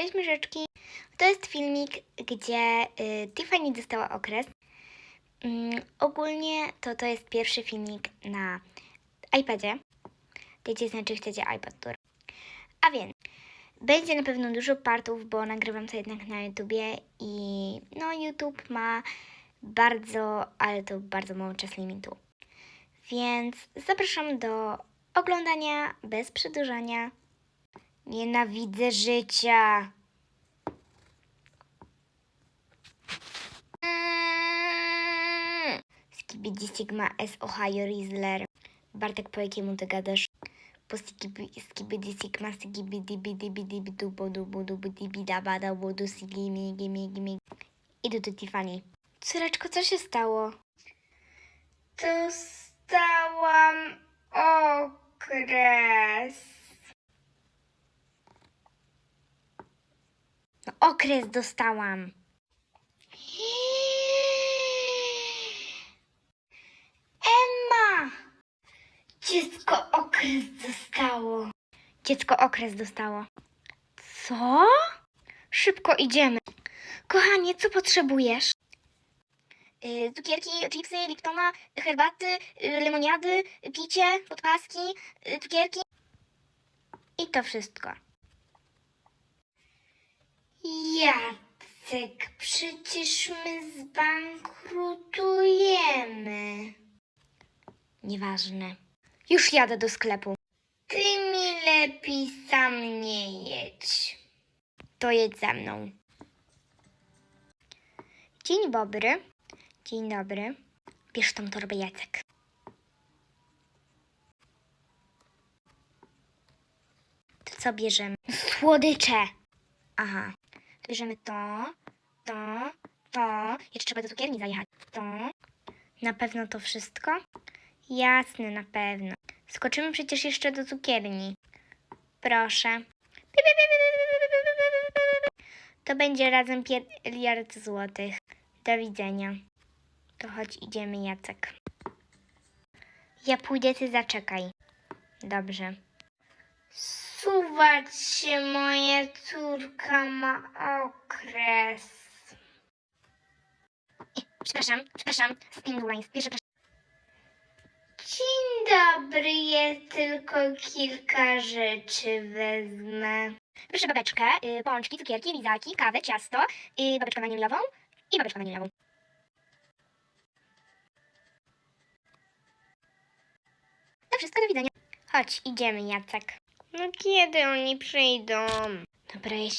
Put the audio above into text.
Cześć myszeczki! To jest filmik, gdzie y, Tiffany dostała okres. Mm, ogólnie to to jest pierwszy filmik na iPadzie. Dajcie znać, czy chcecie iPad Tour. A więc, będzie na pewno dużo partów, bo nagrywam to jednak na YouTubie i no YouTube ma bardzo, ale to bardzo mało czas limitu. Więc zapraszam do oglądania bez przedłużania. Nienawidzę życia. Skibidi Sigma S Ohio Rizzler. Bartek, po jakiemu ty gadasz? Po skibi- skibidi Sigma skibidi bidi bidi bidu bodu bodu bidi bida bada bodu sigimi gimi gimi. Idę do Tiffany. Córeczko, co się stało? Dostałam okres. Okres dostałam. Emma! Dziecko okres dostało. Dziecko okres dostało. Co? Szybko idziemy. Kochanie, co potrzebujesz? Y, cukierki, chipsy, Liptona, herbaty, y, lemoniady, picie, podpaski, y, cukierki. I to wszystko. Jacek, przecież my zbankrutujemy. Nieważne. Już jadę do sklepu. Ty mi lepiej sam nie jedź. To jedź ze mną. Dzień dobry. Dzień dobry. Bierz tą torbę Jacek. To co bierzemy? Słodycze. Aha. Bierzemy to, to, to. Jeszcze trzeba do cukierni zajechać. To. Na pewno to wszystko? Jasne, na pewno. Skoczymy przecież jeszcze do cukierni. Proszę. To będzie razem miliard złotych. Do widzenia. To chodź, idziemy, Jacek. Ja pójdę, ty zaczekaj. Dobrze. Suwać się, moja córka ma okres. Przepraszam, przepraszam, Spindulań, pierwsze Dzień dobry, ja tylko kilka rzeczy wezmę. Proszę babeczkę, y, pączki, cukierki, lizaki, kawę, ciasto, y, babeczkę waniliową i babeczkę waniliową. To wszystko, do widzenia. Chodź, idziemy, Jacek. No kiedy oni przyjdą? Dobra, ja